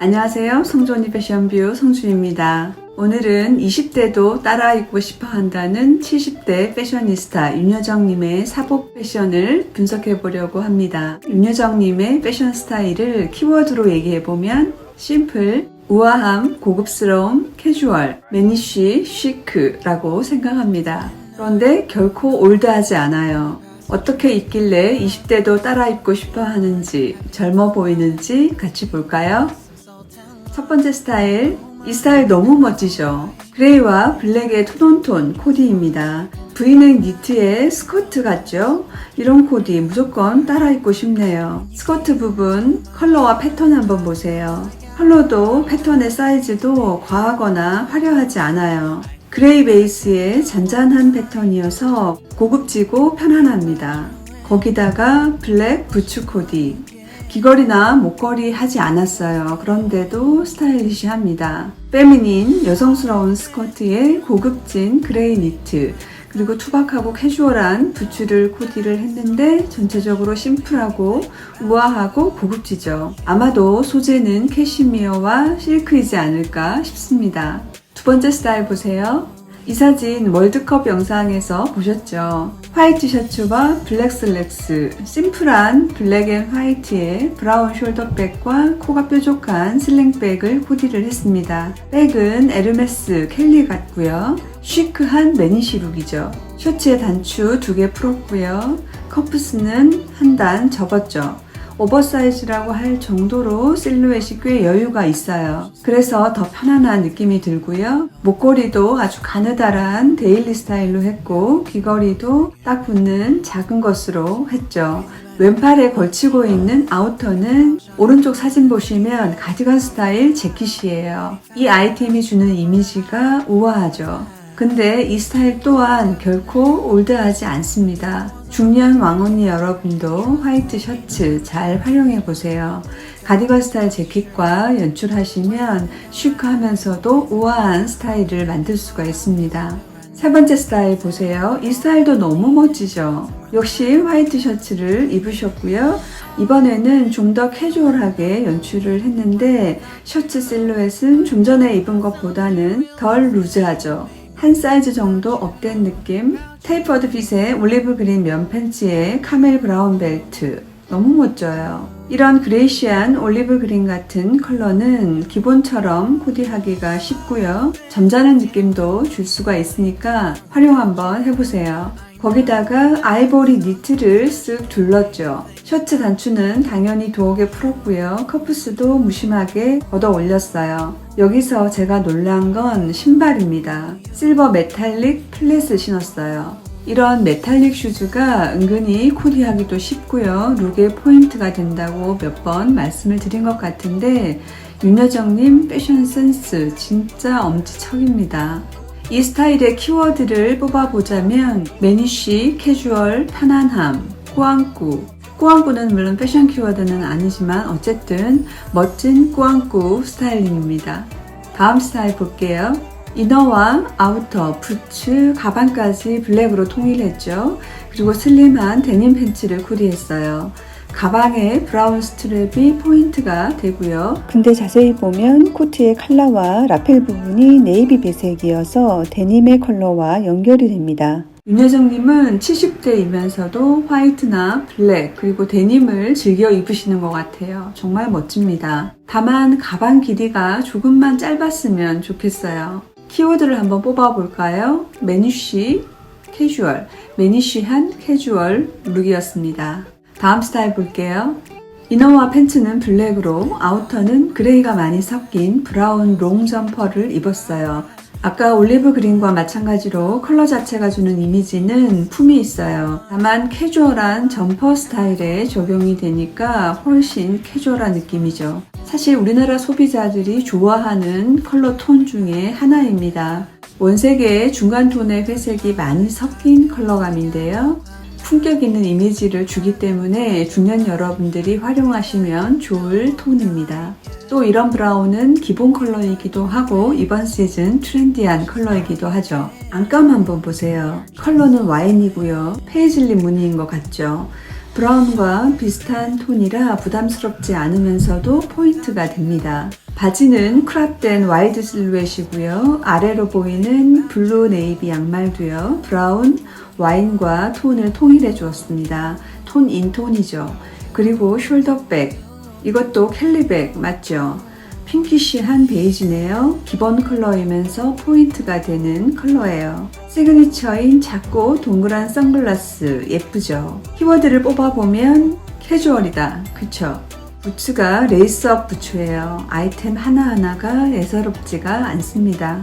안녕하세요. 성존이 패션뷰 성준입니다. 오늘은 20대도 따라 입고 싶어 한다는 70대 패셔니스타 윤여정님의 사복 패션을 분석해 보려고 합니다. 윤여정님의 패션 스타일을 키워드로 얘기해 보면 심플, 우아함, 고급스러움, 캐주얼, 매니쉬, 시크라고 생각합니다. 그런데 결코 올드하지 않아요. 어떻게 입길래 20대도 따라 입고 싶어 하는지, 젊어 보이는지 같이 볼까요? 첫 번째 스타일. 이 스타일 너무 멋지죠? 그레이와 블랙의 톤온톤 코디입니다. V넥 니트에 스커트 같죠? 이런 코디 무조건 따라 입고 싶네요. 스커트 부분 컬러와 패턴 한번 보세요. 컬러도 패턴의 사이즈도 과하거나 화려하지 않아요. 그레이 베이스의 잔잔한 패턴이어서 고급지고 편안합니다. 거기다가 블랙 부츠 코디. 귀걸이나 목걸이 하지 않았어요. 그런데도 스타일리시합니다. 페미닌 여성스러운 스커트에 고급진 그레이 니트 그리고 투박하고 캐주얼한 부츠를 코디를 했는데 전체적으로 심플하고 우아하고 고급지죠. 아마도 소재는 캐시미어와 실크이지 않을까 싶습니다. 두 번째 스타일 보세요. 이 사진 월드컵 영상에서 보셨죠? 화이트 셔츠와 블랙 슬랙스, 심플한 블랙 앤 화이트에 브라운 숄더백과 코가 뾰족한 슬링백을 코디를 했습니다. 백은 에르메스 켈리 같고요. 시크한 매니시 룩이죠. 셔츠에 단추 두 개 풀었고요. 커프스는 한 단 접었죠. 오버사이즈라고 할 정도로 실루엣이 꽤 여유가 있어요. 그래서 더 편안한 느낌이 들고요. 목걸이도 아주 가느다란 데일리 스타일로 했고 귀걸이도 딱 붙는 작은 것으로 했죠. 왼팔에 걸치고 있는 아우터는 오른쪽 사진 보시면 가디건 스타일 재킷이에요. 이 아이템이 주는 이미지가 우아하죠. 근데 이 스타일 또한 결코 올드하지 않습니다. 중년 왕언니 여러분도 화이트 셔츠 잘 활용해 보세요. 가디건 스타일 재킷과 연출하시면 시크하면서도 우아한 스타일을 만들 수가 있습니다. 세 번째 스타일 보세요. 이 스타일도 너무 멋지죠? 역시 화이트 셔츠를 입으셨고요. 이번에는 좀 더 캐주얼하게 연출을 했는데 셔츠 실루엣은 좀 전에 입은 것보다는 덜 루즈하죠. 한 사이즈 정도 업된 느낌. 테이퍼드 핏의 올리브 그린 면 팬츠에 카멜 브라운 벨트. 너무 멋져요. 이런 그레이시한 올리브 그린 같은 컬러는 기본처럼 코디하기가 쉽고요. 점잖은 느낌도 줄 수가 있으니까 활용 한번 해보세요. 거기다가 아이보리 니트를 쓱 둘렀죠. 셔츠 단추는 당연히 두옥에 풀었고요. 커프스도 무심하게 걷어 올렸어요. 여기서 제가 놀란 건 신발입니다. 실버 메탈릭 플랫을 신었어요. 이런 메탈릭 슈즈가 은근히 코디하기도 쉽고요. 룩의 포인트가 된다고 몇 번 말씀을 드린 것 같은데 윤여정님 패션 센스 진짜 엄지척입니다. 이 스타일의 키워드를 뽑아보자면 매니쉬, 캐주얼, 편안함, 꾸안꾸 꾸안꾸는 물론 패션 키워드는 아니지만 어쨌든 멋진 꾸안꾸 스타일링입니다. 다음 스타일 볼게요. 이너와 아우터, 부츠, 가방까지 블랙으로 통일했죠. 그리고 슬림한 데님 팬츠를 코디했어요. 가방에 브라운 스트랩이 포인트가 되고요. 근데 자세히 보면 코트의 컬러와 라펠 부분이 네이비 배색이어서 데님의 컬러와 연결이 됩니다. 윤여정님은 70대이면서도 화이트나 블랙 그리고 데님을 즐겨 입으시는 것 같아요. 정말 멋집니다. 다만 가방 길이가 조금만 짧았으면 좋겠어요. 키워드를 한번 뽑아볼까요? 매니쉬, 캐주얼, 매니쉬한 캐주얼 룩이었습니다. 다음 스타일 볼게요. 이너와 팬츠는 블랙으로 아우터는 그레이가 많이 섞인 브라운 롱 점퍼를 입었어요. 아까 올리브 그린과 마찬가지로 컬러 자체가 주는 이미지는 품이 있어요. 다만 캐주얼한 점퍼 스타일에 적용이 되니까 훨씬 캐주얼한 느낌이죠. 사실 우리나라 소비자들이 좋아하는 컬러 톤 중에 하나입니다. 원색의 중간 톤의 회색이 많이 섞인 컬러감인데요. 품격 있는 이미지를 주기 때문에 중년 여러분들이 활용하시면 좋을 톤입니다. 또 이런 브라운은 기본 컬러이기도 하고 이번 시즌 트렌디한 컬러이기도 하죠. 안감 한번 보세요. 컬러는 와인이고요. 페이즐리 무늬인 것 같죠. 브라운과 비슷한 톤이라 부담스럽지 않으면서도 포인트가 됩니다. 바지는 크롭된 와이드 실루엣이고요. 아래로 보이는 블루 네이비 양말도요. 브라운 와인과 톤을 통일해 주었습니다. 톤 인톤이죠. 그리고 숄더백. 이것도 캘리백 맞죠? 핑키쉬한 베이지네요. 기본 컬러이면서 포인트가 되는 컬러예요. 시그니처인 작고 동그란 선글라스 예쁘죠? 키워드를 뽑아보면 캐주얼이다. 그쵸? 부츠가 레이스업 부츠예요. 아이템 하나하나가 예사롭지가 않습니다.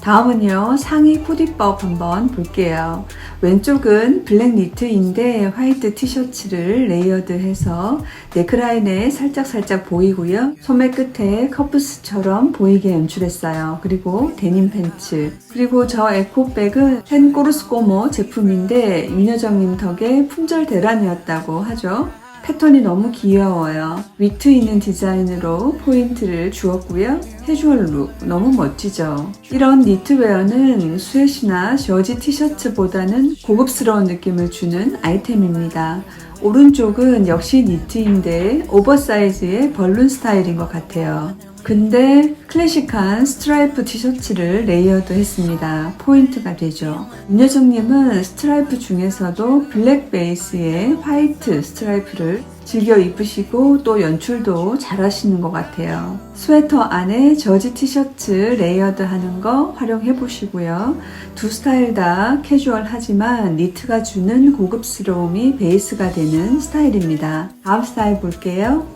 다음은요, 상의 코디법 한번 볼게요. 왼쪽은 블랙 니트인데 화이트 티셔츠를 레이어드해서 네크라인에 살짝살짝 보이고요. 소매 끝에 커프스처럼 보이게 연출했어요. 그리고 데님 팬츠. 그리고 저 에코백은 펜꼬르스꼬모 제품인데 윤여정님 덕에 품절 대란이었다고 하죠. 패턴이 너무 귀여워요. 위트 있는 디자인으로 포인트를 주었고요. 캐주얼 룩 너무 멋지죠. 이런 니트웨어는 스웨시나 저지 티셔츠보다는 고급스러운 느낌을 주는 아이템입니다. 오른쪽은 역시 니트인데 오버사이즈의 벌룬 스타일인 것 같아요. 근데 클래식한 스트라이프 티셔츠를 레이어드 했습니다. 포인트가 되죠. 윤여정님은 스트라이프 중에서도 블랙 베이스의 화이트 스트라이프를 즐겨 입으시고 또 연출도 잘 하시는 것 같아요. 스웨터 안에 저지 티셔츠 레이어드 하는 거 활용해 보시고요. 두 스타일 다 캐주얼하지만 니트가 주는 고급스러움이 베이스가 되는 스타일입니다. 다음 스타일 볼게요.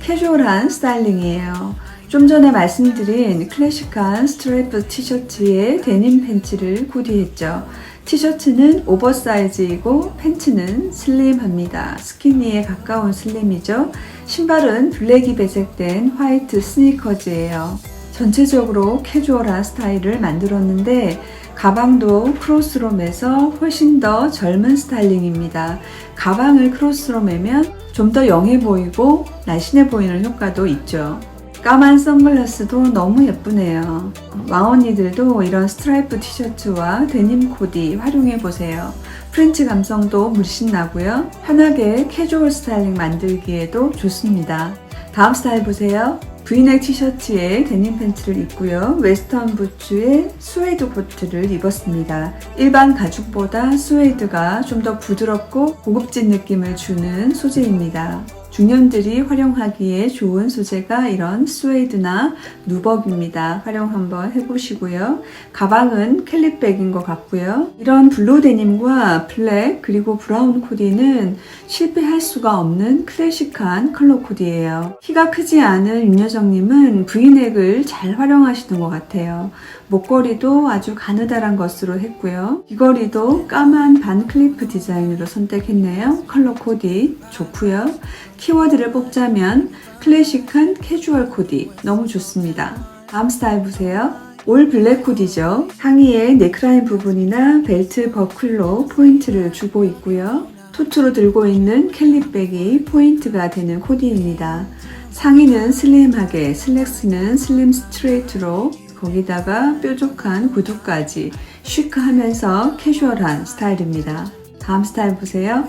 캐주얼한 스타일링이에요. 좀 전에 말씀드린 클래식한 스트라이프 티셔츠에 데님 팬츠를 코디했죠. 티셔츠는 오버사이즈이고 팬츠는 슬림합니다. 스키니에 가까운 슬림이죠. 신발은 블랙이 배색된 화이트 스니커즈예요. 전체적으로 캐주얼한 스타일을 만들었는데 가방도 크로스로 매서 훨씬 더 젊은 스타일링입니다. 가방을 크로스로 매면 좀 더 영해 보이고 날씬해 보이는 효과도 있죠. 까만 선글라스도 너무 예쁘네요. 와언니들도 이런 스트라이프 티셔츠와 데님 코디 활용해 보세요. 프렌치 감성도 물씬 나고요. 편하게 캐주얼 스타일링 만들기에도 좋습니다. 다음 스타일 보세요. 브이넥 티셔츠에 데님 팬츠를 입고요. 웨스턴 부츠에 스웨이드 코트를 입었습니다. 일반 가죽보다 스웨이드가 좀 더 부드럽고 고급진 느낌을 주는 소재입니다. 중년들이 활용하기에 좋은 소재가 이런 스웨이드나 누벅입니다. 활용 한번 해보시고요. 가방은 캘리백인 것 같고요. 이런 블루 데님과 블랙 그리고 브라운 코디는 실패할 수가 없는 클래식한 컬러 코디예요. 키가 크지 않은 윤여정님은 브이넥을 잘 활용하시는 것 같아요. 목걸이도 아주 가느다란 것으로 했고요. 귀걸이도 까만 반 클리프 디자인으로 선택했네요. 컬러 코디 좋고요. 키워드를 뽑자면 클래식한 캐주얼 코디 너무 좋습니다. 다음 스타일 보세요. 올 블랙 코디죠. 상의의 넥라인 부분이나 벨트 버클로 포인트를 주고 있고요. 토트로 들고 있는 캘리백이 포인트가 되는 코디입니다. 상의는 슬림하게, 슬랙스는 슬림 스트레이트로 거기다가 뾰족한 구두까지 시크하면서 캐주얼한 스타일입니다. 다음 스타일 보세요.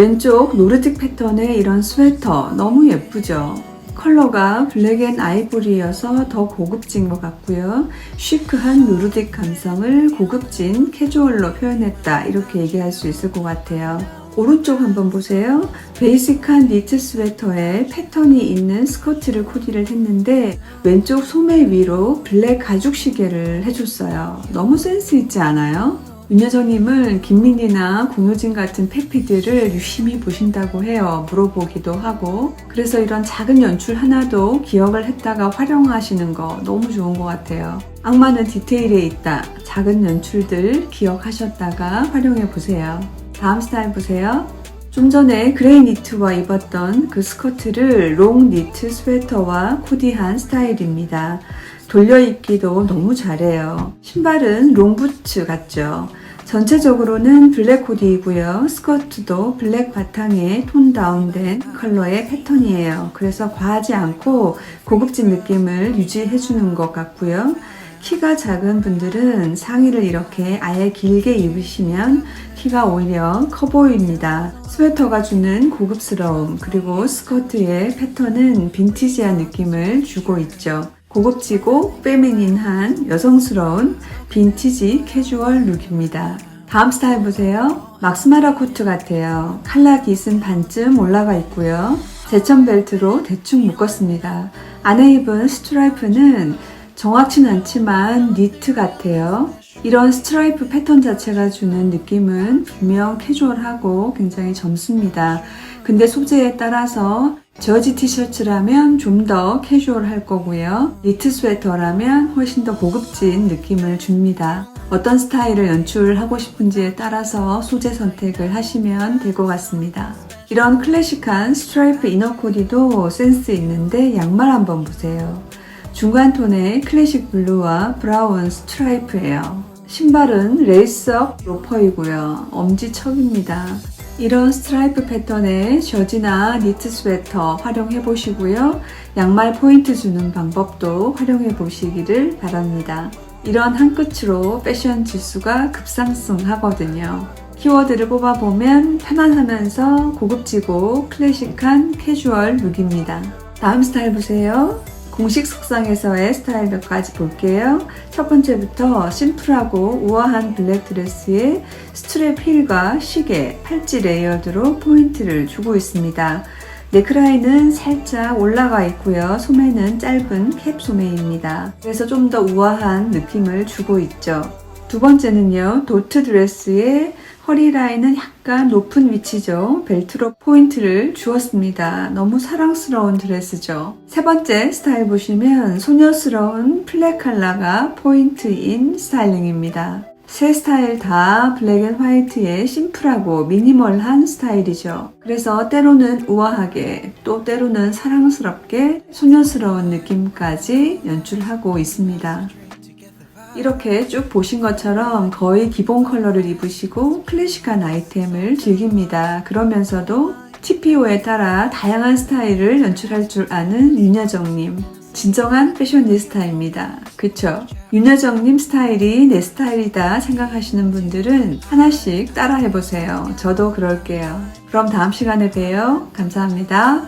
왼쪽 노르딕 패턴의 이런 스웨터 너무 예쁘죠? 컬러가 블랙 앤 아이보리여서 더 고급진 것 같고요. 시크한 누르딕 감성을 고급진 캐주얼로 표현했다 이렇게 얘기할 수 있을 것 같아요. 오른쪽 한번 보세요. 베이직한 니트 스웨터에 패턴이 있는 스커트를 코디를 했는데 왼쪽 소매 위로 블랙 가죽 시계를 해줬어요. 너무 센스 있지 않아요? 윤여정님은 김민희나 공효진 같은 패피들을 유심히 보신다고 해요. 물어보기도 하고. 그래서 이런 작은 연출 하나도 기억을 했다가 활용하시는 거 너무 좋은 것 같아요. 악마는 디테일에 있다. 작은 연출들 기억하셨다가 활용해 보세요. 다음 스타일 보세요. 좀 전에 그레이 니트와 입었던 그 스커트를 롱 니트 스웨터와 코디한 스타일입니다. 돌려 입기도 너무 잘해요. 신발은 롱부츠 같죠? 전체적으로는 블랙 코디이고요. 스커트도 블랙 바탕에 톤 다운된 컬러의 패턴이에요. 그래서 과하지 않고 고급진 느낌을 유지해 주는 것 같고요. 키가 작은 분들은 상의를 이렇게 아예 길게 입으시면 키가 오히려 커 보입니다. 스웨터가 주는 고급스러움 그리고 스커트의 패턴은 빈티지한 느낌을 주고 있죠. 고급지고 페미닌한 여성스러운 빈티지 캐주얼 룩입니다. 다음 스타일 보세요. 막스마라 코트 같아요. 칼라 깃은 반쯤 올라가 있고요. 제천 벨트로 대충 묶었습니다. 안에 입은 스트라이프는 정확진 않지만 니트 같아요. 이런 스트라이프 패턴 자체가 주는 느낌은 분명 캐주얼하고 굉장히 젊습니다. 근데 소재에 따라서 저지 티셔츠라면 좀 더 캐주얼할 거고요. 니트 스웨터라면 훨씬 더 고급진 느낌을 줍니다. 어떤 스타일을 연출하고 싶은지에 따라서 소재 선택을 하시면 될 것 같습니다. 이런 클래식한 스트라이프 이너 코디도 센스 있는데 양말 한번 보세요. 중간 톤의 클래식 블루와 브라운 스트라이프예요. 신발은 레이스업 로퍼이고요. 엄지척입니다. 이런 스트라이프 패턴의 셔지나 니트 스웨터 활용해 보시고요. 양말 포인트 주는 방법도 활용해 보시기를 바랍니다. 이런 한 끝으로 패션 지수가 급상승하거든요. 키워드를 뽑아보면 편안하면서 고급지고 클래식한 캐주얼 룩입니다. 다음 스타일 보세요. 공식 속상에서의 스타일 몇 가지 볼게요. 첫 번째부터 심플하고 우아한 블랙 드레스에 스트랩 힐과 시계, 팔찌 레이어드로 포인트를 주고 있습니다. 네크라인은 살짝 올라가 있고요. 소매는 짧은 캡 소매입니다. 그래서 좀 더 우아한 느낌을 주고 있죠. 두 번째는요. 도트 드레스에 허리 라인은 약간 높은 위치죠. 벨트로 포인트를 주었습니다. 너무 사랑스러운 드레스죠. 세 번째 스타일 보시면 소녀스러운 플랫 컬러가 포인트인 스타일링입니다. 세 스타일 다 블랙 앤 화이트의 심플하고 미니멀한 스타일이죠. 그래서 때로는 우아하게 또 때로는 사랑스럽게 소녀스러운 느낌까지 연출하고 있습니다. 이렇게 쭉 보신 것처럼 거의 기본 컬러를 입으시고 클래식한 아이템을 즐깁니다. 그러면서도 TPO에 따라 다양한 스타일을 연출할 줄 아는 윤여정님. 진정한 패셔니스타입니다. 그쵸? 윤여정님 스타일이 내 스타일이다 생각하시는 분들은 하나씩 따라해보세요. 저도 그럴게요. 그럼 다음 시간에 봬요. 감사합니다.